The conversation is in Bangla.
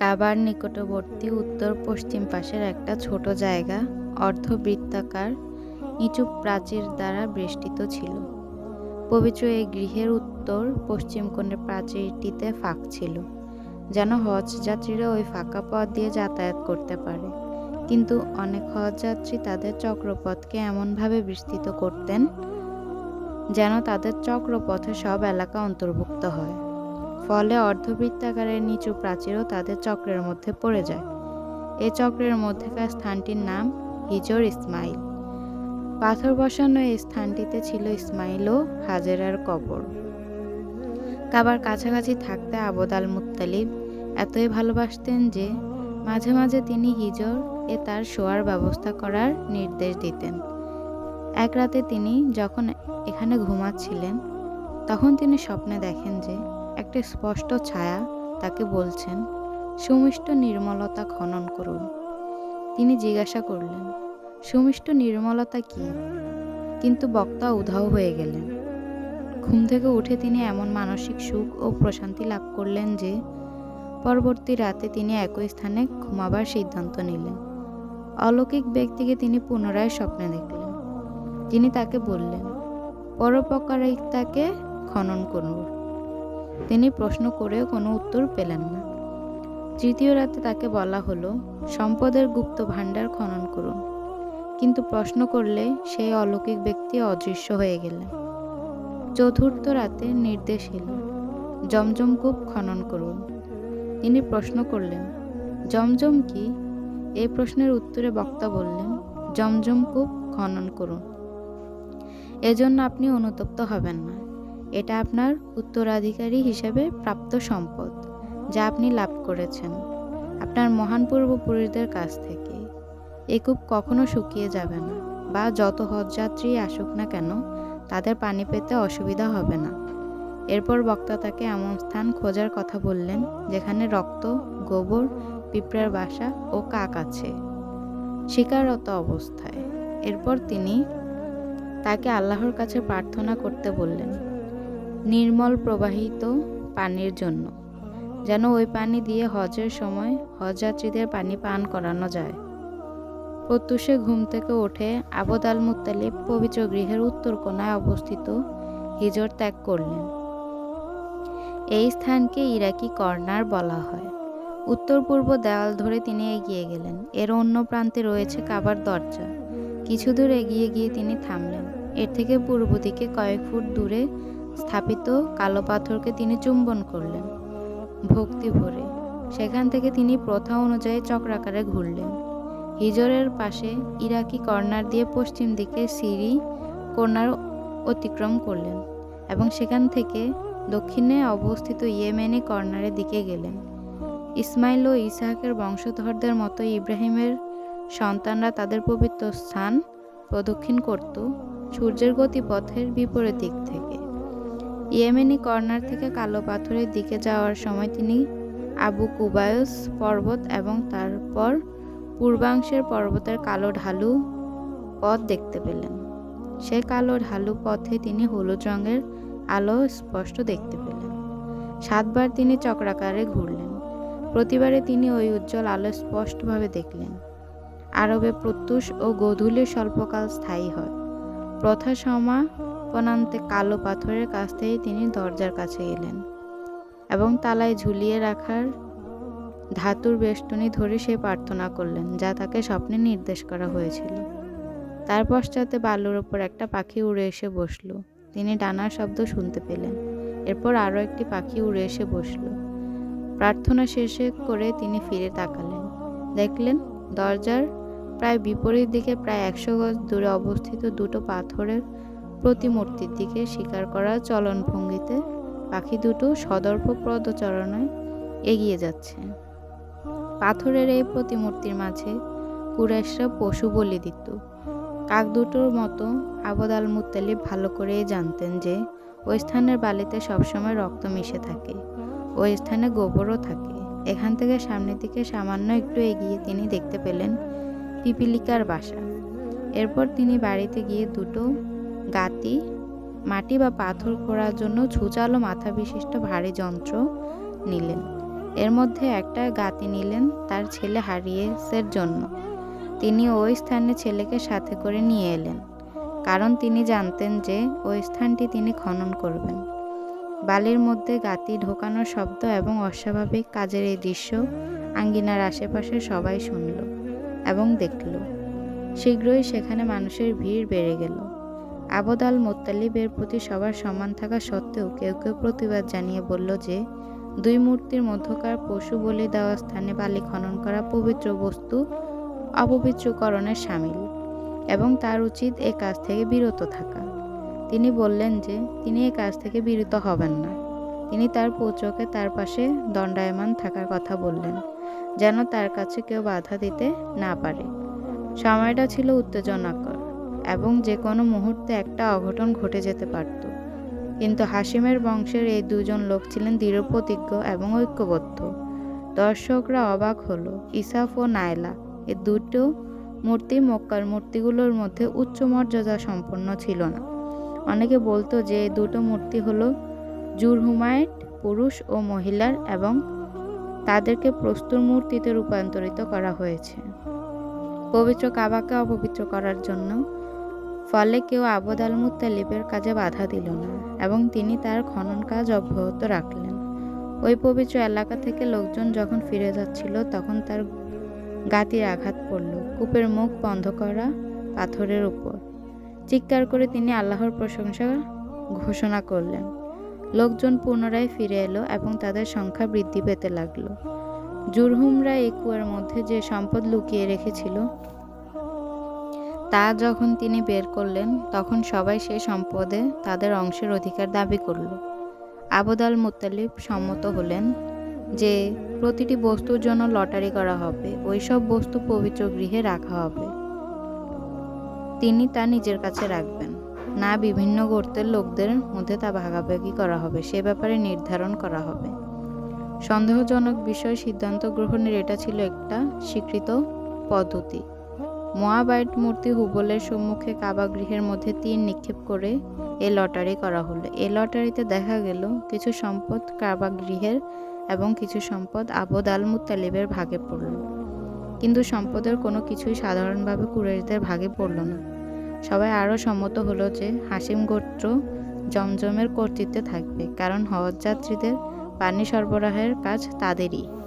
কাবার নিকটবর্তী উত্তর পশ্চিম পাশের একটা ছোট জায়গা অর্ধবৃত্তাকার, নিচু প্রাচীর দ্বারা বেষ্টিত ছিল। পবিত্র এই গৃহের উত্তর পশ্চিম কোণের প্রাচীরটিতে ফাঁক ছিল, যেন হজ যাত্রীরা ওই ফাঁকা পথ দিয়ে যাতায়াত করতে পারে। কিন্তু অনেক হজ যাত্রী তাদের চক্রপথকে এমনভাবে বিস্তৃত করতেন, যেন তাদের চক্রপথে সব এলাকা অন্তর্ভুক্ত হয়। ফলে অর্ধবৃত্তাকারের নিচু প্রাচীরও তাদের চক্রের মধ্যে পড়ে যায়। এই চক্রের মধ্যেকার স্থানটির নাম হিজর ইসমাইল। পাথর বসানো এই স্থানটিতে ছিল ইসমাইল ও হাজেরার কবর। কাবার কাছাকাছি থাকতে আবদ আল মুত্তালিব এতই ভালোবাসতেন যে মাঝে মাঝে তিনি হিজর এ তার শোয়ার ব্যবস্থা করার নির্দেশ দিতেন। এক রাতে তিনি যখন এখানে ঘুমাচ্ছিলেন, তখন তিনি স্বপ্নে দেখেন যে একটা স্পষ্ট ছায়া তাকে বলছেন, সুমিষ্ট নির্মলতা খনন করুন। তিনি জিজ্ঞাসা করলেন, সুমিষ্ট নির্মলতা কি? কিন্তু বক্তা উধাও হয়ে গেলেন। ঘুম থেকে উঠে তিনি এমন মানসিক সুখ ও প্রশান্তি লাভ করলেন যে, পরবর্তী রাতে তিনি একই স্থানে ঘুমাবার সিদ্ধান্ত নিলেন। অলৌকিক ব্যক্তিকে তিনি পুনরায় স্বপ্নে দেখলেন। তিনি তাকে বললেন, পরোপকারিতাকে খনন করুন। তিনি প্রশ্ন করেও কোনো উত্তর পেলেন না। তৃতীয় রাতে তাকে বলা হলো, সম্পদের গুপ্ত ভাণ্ডার খনন করুন। কিন্তু প্রশ্ন করলে সেই অলৌকিক ব্যক্তি অদৃশ্য হয়ে গেলেন। চতুর্থ রাতে নির্দেশ এলো, জমজম কূপ খনন করুন। তিনি প্রশ্ন করলেন, জমজম কি? এই প্রশ্নের উত্তরে বক্তা বললেন, জমজম কূপ খনন করুন। এজন্য আপনি অনুতপ্ত হবেন না। এটা আপনার উত্তরাধিকারী হিসেবে প্রাপ্ত সম্পদ, যা আপনি লাভ করেছেন। আপনার মহান পূর্বপুরুষদের কাছ থেকে। এ কূপ কখনো শুকিয়ে যাবে না, বা যত হজযাত্রী আসুক না কেন, তাদের পানি পেতে অসুবিধা হবে না। এরপর বক্তা তাকে এমন স্থান খোঁজার কথা বললেন, যেখানে রক্ত, গোবর, পিঁপড়ার বাসা ও কাক আছে। শিকারত অবস্থায়। এরপর তিনি তাকে আল্লাহর কাছে প্রার্থনা করতে বললেন নির্মল প্রবাহিত পানির জন্য, যেন ওই পানি দিয়ে হজের সময় হজযাত্রীদের পানি পান করানো যায়। প্রত্যুষে ঘুম থেকে উঠে আবদ আল মুত্তালিব পবিত্র গৃহের উত্তর কোণায় অবস্থিত হিজর ত্যাগ করলেন। এই স্থানকে ইরাকি কর্নার বলা হয়। উত্তর পূর্ব দেওয়াল ধরে তিনি এগিয়ে গেলেন। এর অন্য প্রান্তে রয়েছে কাবার দরজা। কিছু দূর এগিয়ে গিয়ে তিনি থামলেন। এর থেকে পূর্ব দিকে কয়েক ফুট দূরে স্থাপিত কালো পাথরকে তিনি চুম্বন করলেন, ভক্তি ভরে। সেখান থেকে তিনি প্রথা অনুযায়ী চক্রাকারে ঘুরলেন। হিজরের পাশে ইরাকি কর্নার দিয়ে পশ্চিম দিকে সিরি কর্নার অতিক্রম করলেন এবং সেখান থেকে দক্ষিণে অবস্থিত ইয়েমেনি কর্নারের দিকে গেলেন। ইসমাইল ও ইসাহাকের বংশধরদের মতো ইব্রাহিমের সন্তানরা তাদের পবিত্র স্থান প্রদক্ষিণ করত। সূর্যের গতিপথের বিপরীত দিক থেকে। ইয়েমেনি কর্নার থেকে কালো পাথরের দিকে যাওয়ার সময় তিনি আবু কুবায়স পর্বত এবং তারপর পূর্বাংশের পর্বতের কালো ঢালু পথ দেখতে পেলেন। সে কালো ঢালু পথে তিনি হলুদ রঙের আলো স্পষ্ট দেখতে পেলেন। সাতবার তিনি চক্রাকারে ঘুরলেন। প্রতিবারে তিনি ওই উজ্জ্বল আলো স্পষ্টভাবে দেখলেন। আরবে প্রত্যুষ ও গোধূলি স্বল্পকাল স্থায়ী হয়। প্রথা সমাপনান্তে কালো পাথরের কাছ থেকে তিনি দরজার কাছে এলেন এবং তালায় ঝুলিয়ে রাখার ধাতুর বেষ্টনী ধরে সে প্রার্থনা করলেন, যা তাকে স্বপ্নে নির্দেশ করা হয়েছিল। তার পশ্চাতে বালুর ওপর একটা পাখি উড়ে এসে বসল। তিনি ডানার শব্দ শুনতে পেলেন। এরপর আরও একটি পাখি উড়ে এসে বসল। প্রার্থনা শেষে করে তিনি ফিরে তাকালেন। দেখলেন, দরজার প্রায় বিপরীত দিকে প্রায় একশো গজ দূরে অবস্থিত দুটো পাথরের প্রতিমূর্তির দিকে শিকার করা চলনভঙ্গিতে পাখি দুটো সদর্প পদচরণায় এগিয়ে যাচ্ছে। পাথরের এই প্রতিমূর্তির মাঝে কুরাইশরা পশু বলি দিত। কাক দুটোর মতো আবদ আল মুত্তালিব ভালো করেই জানতেন যে ওই স্থানের বালিতে সবসময় রক্ত মিশে থাকে, ওই স্থানে গোবরও থাকে। এখান থেকে সামনের দিকে সামান্য একটু এগিয়ে তিনি দেখতে পেলেন পিপিলিকার বাসা। এরপর তিনি বাড়িতে গিয়ে দুটো গাতি, মাটি বা পাথর খোঁড়ার জন্য ছুচালো মাথা বিশিষ্ট ভারী যন্ত্র নিলেন। এর মধ্যে একটা গাতি নিলেন তার ছেলে হারিয়েসের জন্য। তিনি ওই স্থানে ছেলেকে সাথে করে নিয়ে এলেন, কারণ তিনি জানতেন যে ওই স্থানটি তিনি খনন করবেন। বালির মধ্যে গাতি ঢোকানোর শব্দ এবং অস্বাভাবিক কাজের এই দৃশ্য আঙ্গিনার আশেপাশে সবাই শুনল এবং দেখল। শীঘ্রই সেখানে মানুষের ভিড় বেড়ে গেল। আবদ আল মোত্তালিবের প্রতি সবার সম্মান থাকা সত্ত্বেও কেউ কেউ প্রতিবাদ জানিয়ে বলল যে, দুই মূর্তির মধ্যকার পশু বলি দেওয়া স্থানে বালি খনন করা পবিত্র বস্তু অপবিত্রকরণের সামিল এবং তার উচিত এ কাজ থেকে বিরত থাকা। তিনি বললেন যে, তিনি এ কাজ থেকে বিরত হবেন না। তিনি তার পুত্রকে তার পাশে দণ্ডায়মান থাকার কথা বললেন, যেন তার কাছে কেউ বাধা দিতে না পারে। সময়টা ছিল উত্তেজনাকর। এবং যে কোনো মুহূর্তে একটা অঘটন ঘটে যেতে পারত। কিন্তু হাসিমের বংশের এই দুজন লোক ছিলেন দৃঢ়প্রতিজ্ঞ এবং ঐক্যবদ্ধ। দর্শকরা অবাক হলো, ইসাফ ও নায়লা, এ দুটো মূর্তি মক্কার মূর্তিগুলোর মধ্যে উচ্চ মর্যাদা সম্পন্ন ছিল না। অনেকে বলতো যে এই দুটো মূর্তি হলো জুরহুমায়েট পুরুষ ও মহিলার এবং তাদেরকে প্রস্তুর মূর্তিতে রূপান্তরিত করা হয়েছে। পবিত্র কাবাকে অপবিত্র করার জন্য ফলে কেউ আবদ আল মুত্তালিবের কাজে বাধা দিল না এবং তিনি তার খনন কাজ অব্যাহত রাখলেন। ওই পবিত্র এলাকা থেকে লোকজন যখন ফিরে যাচ্ছিল, তখন তার গাতির আঘাত পড়ল। কূপের মুখ বন্ধ করা পাথরের উপর। চিৎকার করে তিনি আল্লাহর প্রশংসা ঘোষণা করলেন। লোকজন পুনরায় ফিরে এলো এবং তাদের সংখ্যা বৃদ্ধি পেতে লাগল। জুরহুমরা এই কুয়ার মধ্যে যে সম্পদ লুকিয়ে রেখেছিল তা যখন তিনি বের করলেন, তখন সবাই সেই সম্পদে তাদের অংশের অধিকার দাবি করল। আবদ আল মুত্তালিব সম্মত হলেন যে, প্রতিটি বস্তুর জন্য লটারি করা হবে ওই সব বস্তু পবিত্র গৃহে রাখা হবে। তিনি তা নিজের কাছে রাখবেন। না বিভিন্ন গোত্রের লোকদের মধ্যে তা ভাগাভাগি করা হবে, সে ব্যাপারে নির্ধারণ করা হবে। সন্দেহজনক বিষয় সিদ্ধান্ত গ্রহণের এটা ছিল একটা স্বীকৃত পদ্ধতি। মোয়াবাইট মূর্তি হুবলের সম্মুখে কাবা গৃহের মধ্যে তীর নিক্ষেপ করে এ লটারি করা হলো। এ লটারিতে দেখা গেল কিছু সম্পদ কাবা গৃহের এবং কিছু সম্পদ আবদ আল মুত্তালিবের ভাগে পড়ল। কিন্তু সম্পদের কোনো কিছুই সাধারণভাবে কুরেশদের ভাগে পড়ল না। সবাই আরও সম্মত হলো যে হাসিম গোত্র জমজমের কর্তৃত্বে থাকবে, কারণ হজ যাত্রীদের পানি সরবরাহের কাজ তাদেরই।